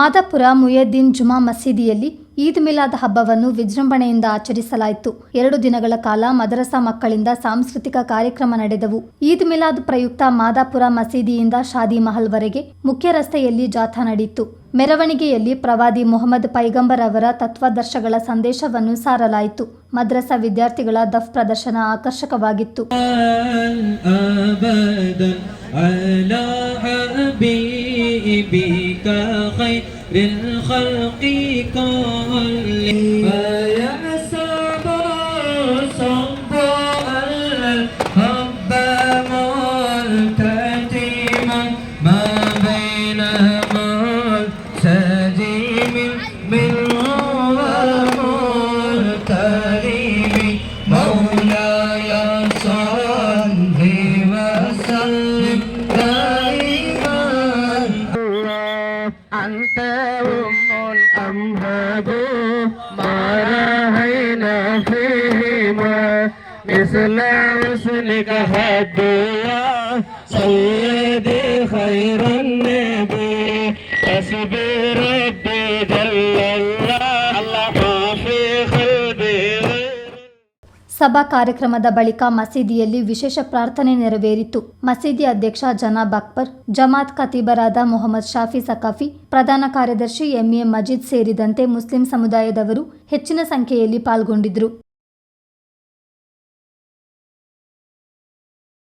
ಮಾದಾಪುರ ಮುಯದ್ದೀನ್ ಜುಮಾ ಮಸೀದಿಯಲ್ಲಿ ಈದ್ ಮಿಲಾದ್ ಹಬ್ಬವನ್ನು ವಿಜೃಂಭಣೆಯಿಂದ ಆಚರಿಸಲಾಯಿತು. ಎರಡು ದಿನಗಳ ಕಾಲ ಮದರಸಾ ಮಕ್ಕಳಿಂದ ಸಾಂಸ್ಕೃತಿಕ ಕಾರ್ಯಕ್ರಮ ನಡೆದವು. ಈದ್ ಮಿಲಾದ್ ಪ್ರಯುಕ್ತ ಮಾದಾಪುರ ಮಸೀದಿಯಿಂದ ಶಾದಿ ಮಹಲ್ವರೆಗೆ ಮುಖ್ಯ ರಸ್ತೆಯಲ್ಲಿ ಜಾಥಾ ನಡೆಯಿತು. ಮೆರವಣಿಗೆಯಲ್ಲಿ ಪ್ರವಾದಿ ಮೊಹಮ್ಮದ್ ಪೈಗಂಬರ್ ಅವರ ತತ್ವಾದರ್ಶಗಳ ಸಂದೇಶವನ್ನು ಸಾರಲಾಯಿತು. ಮದ್ರಸಾ ವಿದ್ಯಾರ್ಥಿಗಳ ದಫ್ ಪ್ರದರ್ಶನ ಆಕರ್ಷಕವಾಗಿತ್ತು. بك خير الخلق كل فيا صبر أنت أم الأمهد ما رأينا فيهما مثل حسنك هديا سيدي خير النبي حسبي ಸಭಾ ಕಾರ್ಯಕ್ರಮದ ಬಳಿಕ ಮಸೀದಿಯಲ್ಲಿ ವಿಶೇಷ ಪ್ರಾರ್ಥನೆ ನೆರವೇರಿತು. ಮಸೀದಿ ಅಧ್ಯಕ್ಷ ಜನಾಬ್ ಅಕ್ಬರ್, ಜಮಾತ್ ಖತೀಬರಾದ ಮೊಹಮ್ಮದ್ ಶಾಫಿ ಸಕಾಫಿ ಪ್ರಧಾನ ಕಾರ್ಯದರ್ಶಿ ಎಂಎ ಮಜೀದ್ ಸೇರಿದಂತೆ ಮುಸ್ಲಿಂ ಸಮುದಾಯದವರು ಹೆಚ್ಚಿನ ಸಂಖ್ಯೆಯಲ್ಲಿ ಪಾಲ್ಗೊಂಡಿದ್ದರು.